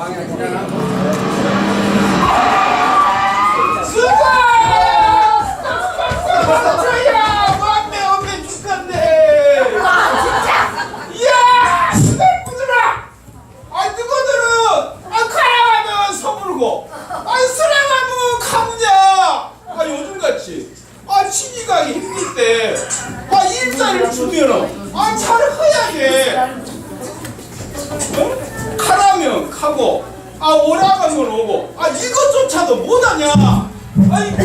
아 이야 수달부들아 아아아아아 일자리를 주면은 아 잘 해야게 어? 가라면 가고 아 오라가면 오고 아 이것조차도 못하냐? 아이고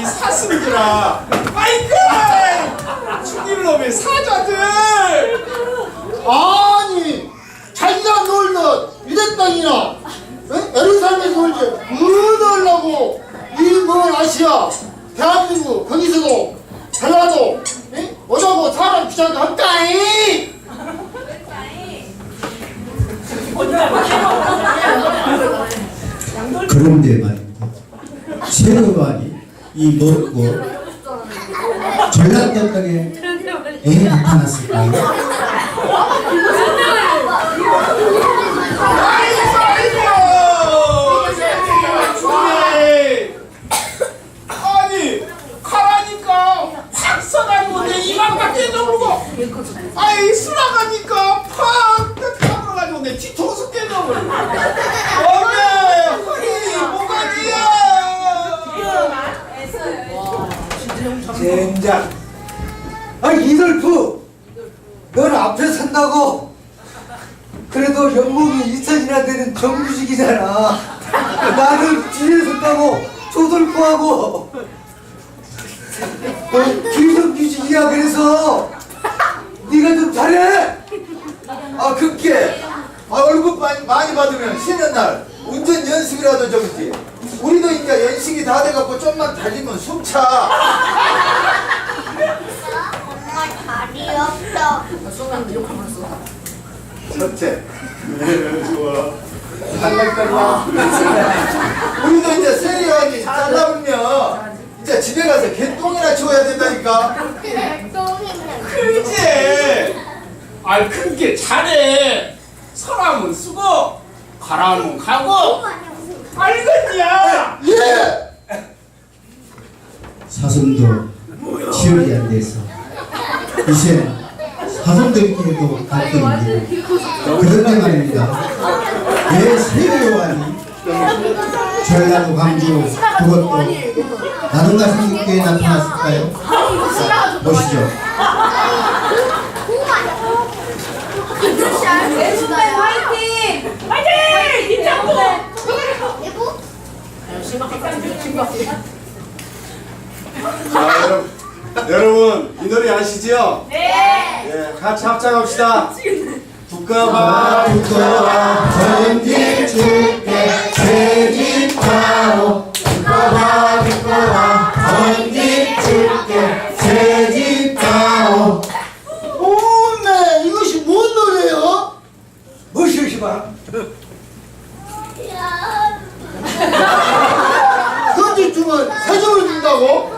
이 사슴들아. 아이고! 죽일 놈의 사자들! 아니 자기가 놀던 유대 땅이나 에루살렘에서 놀지 뭐 놀라고? 이먼 아시아? 대한민국 거기서도 전라도 에? 오자고 사람 귀찮게 한다이 그런데 말입니다. 세월만이 이 넓고 전라도 땅에 왜 나타났을까요? 아이 수나가니까 팍 까불어가지고 내 뒤통수 깨져버리고 어메 허리 모가지야 젠장. 아 이돌프, 넌 앞에 선다고. 그래도 연봉이 2천이나 되는 정규직이잖아. 나는 뒤에 선다고 조돌프하고. 너 비정규직이야 그래서 네가 좀 잘해. 아 그게 아, 월급 많이, 많이 받으면 쉬는 날 운전 연습이라도 좀 있지 우리도 이제 연식이 다 돼갖고 좀만 달리면 숨차 정말 다리 첫째 좋아 한달까지야 우리도 이제 세리하게 잘나오면 이제 집에 가서 개똥이나 치워야 된다니까. 그지? 아이 그게 잘해. 서라면 쓰고 가라면 가고. 알겠냐? 예. 사슴도 지역이 안 돼서. 이제 사슴들끼리도 갈등이 그런데 말입니다. 왜 세월만이 전라도 광주 그것도 나눔과 생기에 나타났을까요? 자, 보시죠. 자, 여러분, 여러분 이 노래 아시죠? 네! 예, 같이 합창합시다. 두꺼봐 두꺼와 번지 줄게 새집가오 두꺼와 두꺼와 번지 줄게 새집가오 오메 이것이 뭔 노래요? 무엇이 시바? 현지 주면 세금을 준다고?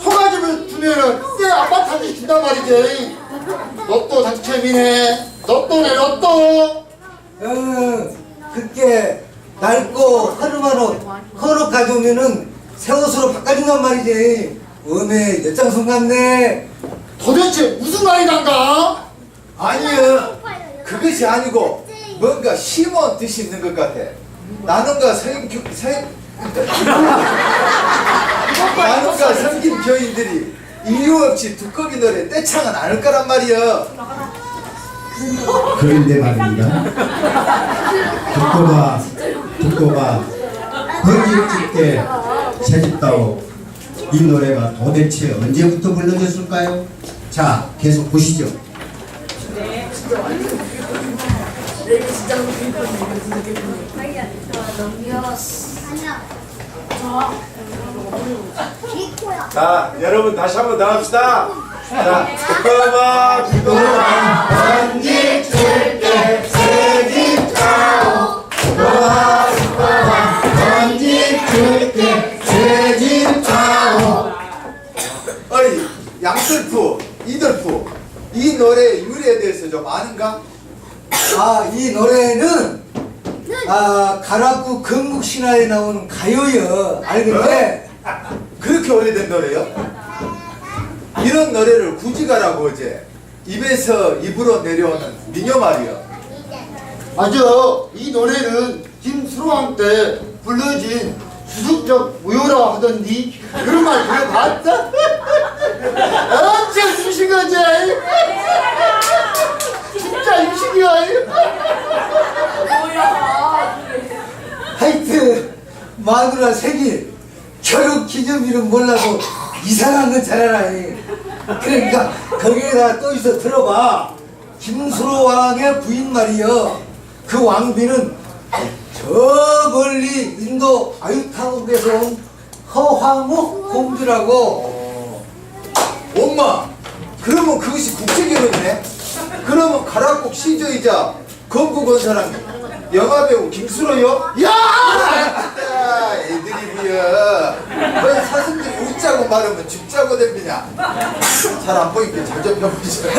소가집을 주면은 새 아파트 한 집 준단 말이지 로또 당첨이네 로또네 로또 어, 그게 낡고 허름한 옷, 헌옷 가져오면은 새 옷으로 바꿔준단 말 이지. 어메, 엿장송 같네. 도대체 무슨 말이란가? 아니요 그것이 아니고 뭔가 심한 뜻이 있는 것 같아 성인 교, 성, 나눔과 성긴 교인들이 이유 없이 두꺼비 노래 떼창은 않을 거란 말이야 그런데 말입니다. 두꺼봐, 두꺼봐, 번지 줄게 새집다오 이 노래가 도대체 언제부터 불러졌을까요? 자, 계속 보시죠. 자, 여러분 다시 한번 더 합시다. 자, 두꺼봐 두꺼봐 번지 줄게 새집가오 두꺼 어이 양들프 이들프 이 노래 유래에 대해서 좀 아는가? 아, 이 노래는 아, 가락구 건국 신화에 나오는 가요여. 알겠네? 그렇게 오래된 노래요? 이런 노래를 굳이 가라고 어제 입에서 입으로 내려오는 미녀 말이요. 맞아. 이 노래는 김수로왕 때 불러진 수습적 무효라 하던디 그런 말 들어봤다? 엄청 수신 거지? 진짜 임신이야. 하여튼 마누라 생일 결혼 기념일은 몰라도 이상한 건 잘 알아. 그러니까 거기에다 또 있어 들어봐. 김수로 왕의 부인 말이여. 그 왕비는 저 멀리 인도 아유타국에서 온 허황무 공주라고. 엄마, 그러면 그것이 국제결혼이네? 그러면 가락국 시저이자 건국 온 사람이 영화배우 김수로요? 야! 야, 애드립이야. 왜 사슴들이 웃자고 말하면 죽자고 덤비냐? 잘안 보이게 잘 접혀보시죠.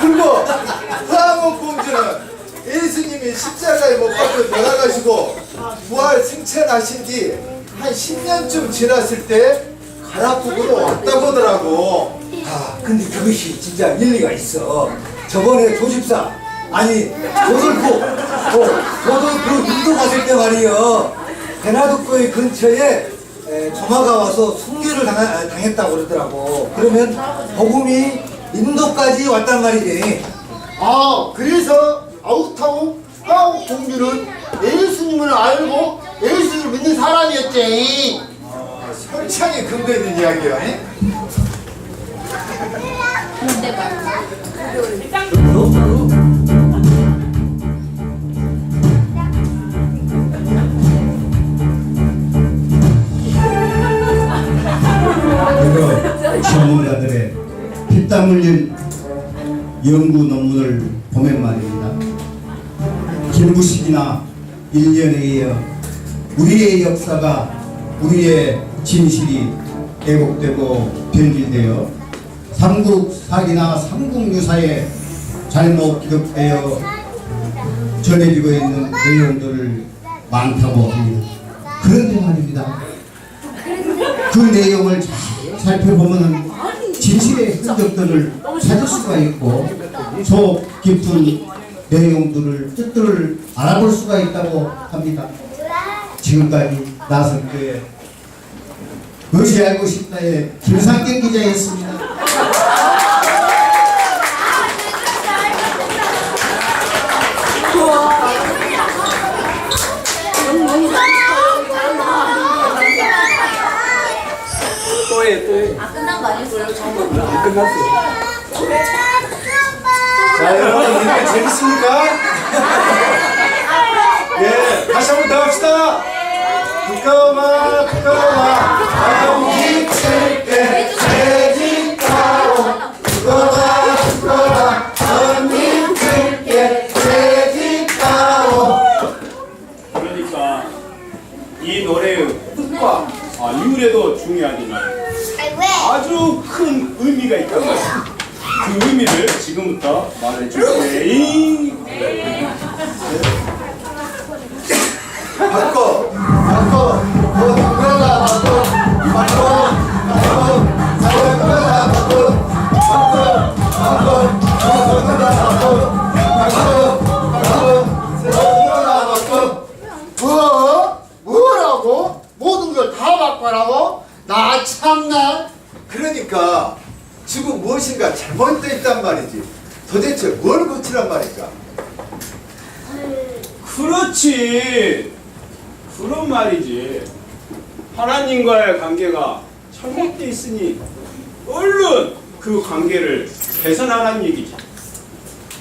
그리고 화암옥 공주는 예수님이 십자가에 못 박혀 돌아가시고 부활 승천하신 뒤 한 10년쯤 지났을 때 가락국으로 왔다고 하더라고. 아, 근데 그것이 진짜 일리가 있어. 저번에 조집사, 아니, 조돌포, 어, 조돌포 인도 갔을 때 말이요. 베나두코의 근처에 에, 조마가 와서 순교를 당하, 아, 당했다고 그러더라고. 그러면 복음이 인도까지 왔단 말이지. 아 그래서 아우타우 하우 공주는 예수님을 알고 예수를 믿는 사람이었지. 설창에 근거 있는 이야기야. 잉? 이거 전문가들의 피땀 흘린 연구 논문을 보면 말입니다. 김부식이나 일년에 이어 우리의 역사가 우리의 진실이 왜곡되고 변질되어 삼국사기나 삼국유사에 잘못 기록되어 전해지고 있는 내용들을 많다고 합니다. 그런데 말입니다. 그 내용을 잘 살펴보면 진실의 흔적들을 찾을 수가 있고 속 깊은 내용들을 뜻들을 알아볼 수가 있다고 합니다. 지금까지 나선교회 알고 싶다의 김상경 기자였습니다. 아니었어요? 저는 자 여러분 이렇게 재밌습니까? 예 다시 한 번 더 합시다 부끄러워 부끄러워 지금부터 말해줄게. 그런 말이지. 하나님과의 관계가 잘못돼 있으니 얼른 그 관계를 개선하라는 얘기지.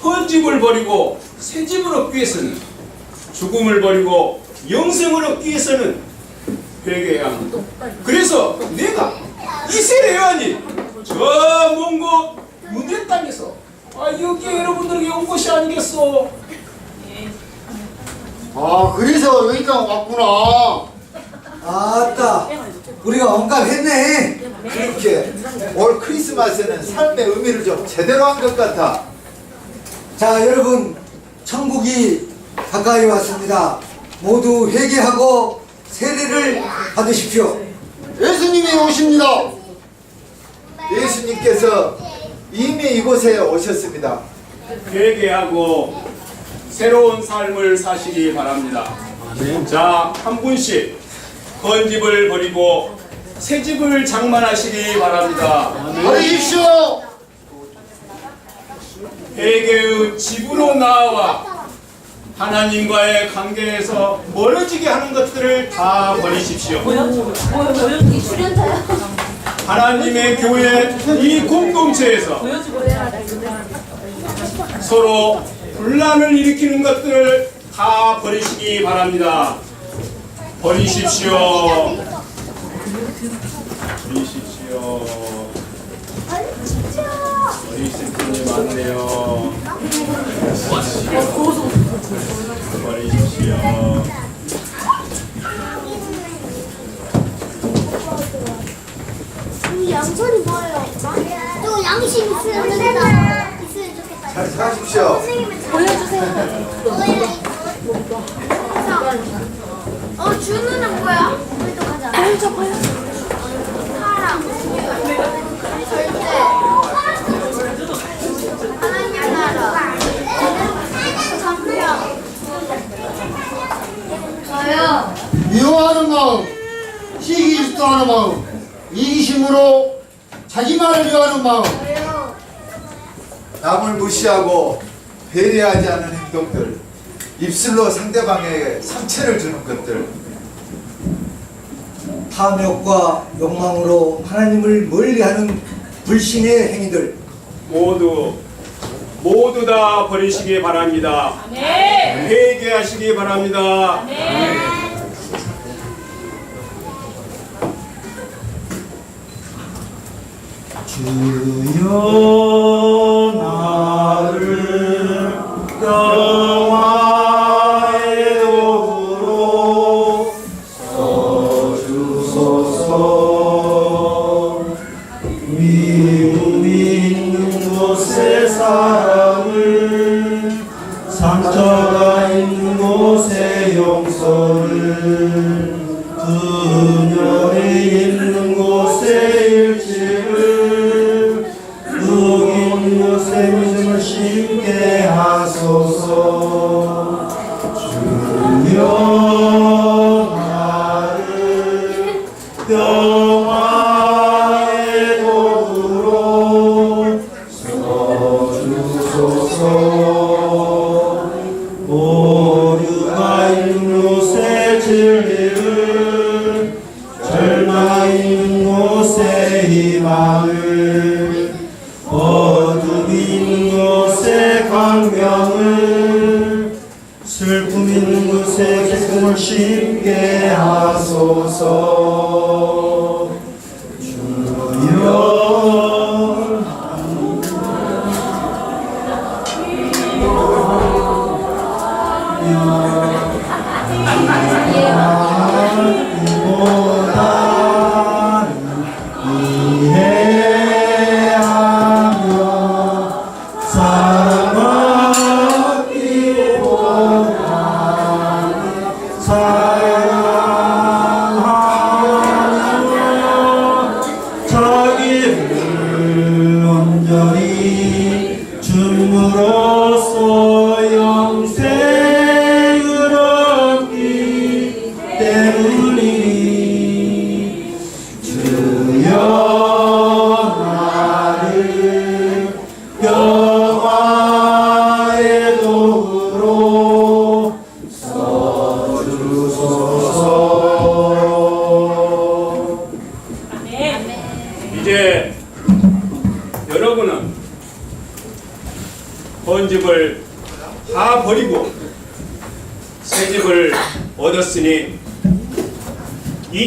헌 집을 버리고 새 집을 얻기 위해서는 죽음을 버리고 영생을 얻기 위해서는 회개해야 합니다. 그래서 내가 이스라엘 요한이 저 먼 곳 유대 땅에서 아 여기 여러분들에게 온 것이 아니겠어. 아 그래서 여기까지 왔구나. 아따, 우리가 언감했네. 그렇게 올 크리스마스에는 삶의 의미를 좀 제대로 한 것 같아. 자 여러분 천국이 가까이 왔습니다. 모두 회개하고 세례를 받으십시오. 예수님이 오십니다. 예수님께서 이미 이곳에 오셨습니다. 회개하고 새로운 삶을 사시기 바랍니다. 자, 한 분씩 헌집을 버리고 새 집을 장만하시기 바랍니다. 버리십시오. 회개의 집으로 나와 하나님과의 관계에서 멀어지게 하는 것들을 다 버리십시오. 뭐야? 뭐야? 뭐야? 이 출연자야? 하나님의 교회 이 공동체에서 서로 분란을 일으키는 것들을 다 버리시기 바랍니다. 버리십시오. 버리십시오. 버리실 분이 많네요. 버리십시오. 이 양손이 뭐예요? 저 양심 있으면 된다. 잘 사십시오. 보여주세요. 어, 준우는 뭐야? 우리도 가자. 보여줘, 보여줘. 사랑. 절대. 하나님 나라. 정령. 저요. 미워하는 마음, 시기 질투 하는 마음, 이기심으로 자기만을 위하는 마음, 저요. 남을 무시하고 배려하지 않은 행동들, 입술로 상대방에게 상처를 주는 것들, 탐욕과 욕망으로 하나님을 멀리하는 불신의 행위들 모두 모두 다 버리시기 바랍니다. 회개하시기 바랍니다. 주여 나를 영화 슬픔 있는 곳에 기쁨을 심게 하소서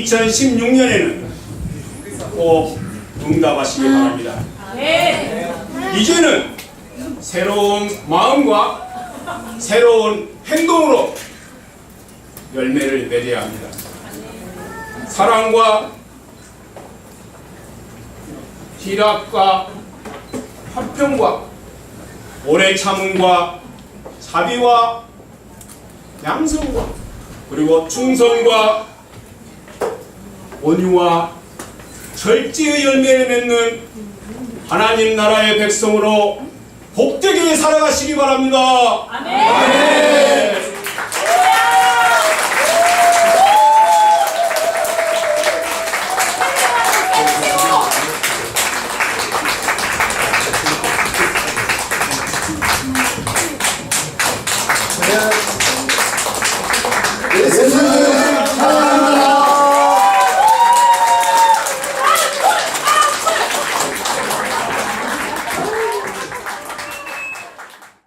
2016년에는 꼭 응답하시기 바랍니다. 이제는 새로운 마음과 새로운 행동으로 열매를 맺어야 합니다. 사랑과 희락과 화평과 오래 참음과 자비와 양성과 그리고 충성과 온유와 절제의 열매를 맺는 하나님 나라의 백성으로 복되게 살아가시기 바랍니다. 아멘.